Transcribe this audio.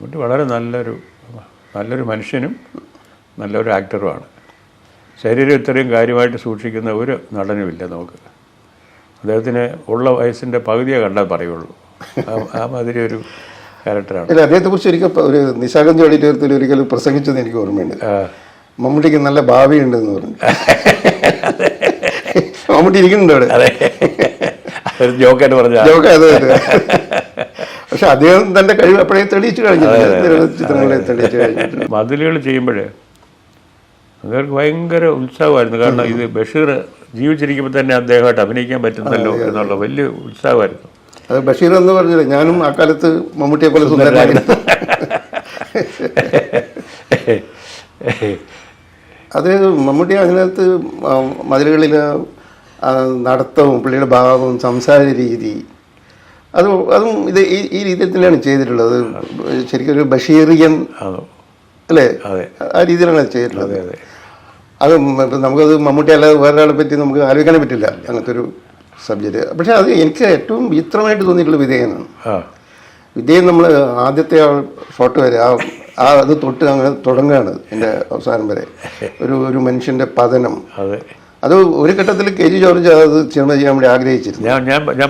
മമ്മൂട്ടി വളരെ നല്ലൊരു നല്ലൊരു മനുഷ്യനും നല്ലൊരു ആക്ടറുമാണ്. ശരീരം ഇത്രയും കാര്യമായിട്ട് സൂക്ഷിക്കുന്ന ഒരു നടനുമില്ല നമുക്ക്. അദ്ദേഹത്തിന് ഉള്ള വയസ്സിന്റെ പകുതിയെ കണ്ടാൽ പറയുള്ളൂ. ആ- മാതിരി ഒരു ക്യാരക്ടറാണ് അല്ല അദ്ദേഹത്തെ കുറിച്ച് ഒരിക്കൽ ഒരു നിശാഗന്ധി ഓഡിറ്റോറിയത്തിൽ ഒരിക്കൽ പ്രസംഗിച്ചത് എനിക്ക് ഓർമ്മയുണ്ട്. മമ്മൂട്ടിക്ക് നല്ല ഭാവിയുണ്ടെന്ന് പറഞ്ഞു. മമ്മൂട്ടി ഇരിക്കുന്നുണ്ട് അവിടെ. അതെ. ജോക്കായിട്ട് പറഞ്ഞു ജോക്ക് അതെ അതെ. പക്ഷെ അദ്ദേഹം തന്റെ കഴിവ് അപ്പോഴേ തെളിയിച്ചു കഴിഞ്ഞിട്ടുണ്ട് ചിത്രങ്ങളെ തെളിയിച്ചു കഴിഞ്ഞിട്ടുണ്ട് മതിലുകൾ ചെയ്യുമ്പോഴേ അവർക്ക് ഭയങ്കര ഉത്സാഹമായിരുന്നു. കാരണം ഇത് ബഷീർ ജീവിച്ചിരിക്കുമ്പോൾ തന്നെ അദ്ദേഹമായിട്ട് അഭിനയിക്കാൻ പറ്റുന്നല്ലോ എന്നുള്ള വലിയ ഉത്സാഹമായിരുന്നു. അത് ബഷീർ എന്ന് പറഞ്ഞത് ഞാനും ആ കാലത്ത് മമ്മൂട്ടിയെ പോലെ സുന്ദരനായിരുന്നു. അത് മമ്മൂട്ടി അതിനകത്ത് മതിലുകളിൽ നടത്തവും പുള്ളിയുടെ ഭാവവും സംസാര രീതി അത് അതും ഇത് ഈ ഈ രീതിയിൽ തന്നെയാണ് ചെയ്തിട്ടുള്ളത്. ശരിക്കും ഒരു ബഷീറിയൻ അല്ലേ? ആ രീതിയിലാണ് അത് ചെയ്തിട്ടുള്ളത്. അതെ നമുക്കത് മമ്മൂട്ടി അല്ലാതെ വേറൊരാളെ പറ്റി നമുക്ക് ആലോചിക്കാനേ പറ്റില്ല. അങ്ങനത്തെ ഒരു സബ്ജക്റ്റ് പക്ഷേ അത് എനിക്ക് ഏറ്റവും വിചിത്രമായിട്ട് തോന്നിയിട്ടുള്ള വിധേയനാണ്. വിധേയൻ നമ്മൾ ആദ്യത്തെ ആ ഷോട്ട് വരെ ആ ആ അത് തൊട്ട് അങ്ങനെ തുടങ്ങുകയാണ് എന്റെ അവസാനം വരെ. ഒരു ഒരു മനുഷ്യന്റെ പതനം. അതെ ഒരു ഘട്ടത്തിൽ കെ ജി ജോർജ് അത് സിനിമ ചെയ്യാൻ വേണ്ടി ആഗ്രഹിച്ചിരുന്നു. ഞാൻ ഞാൻ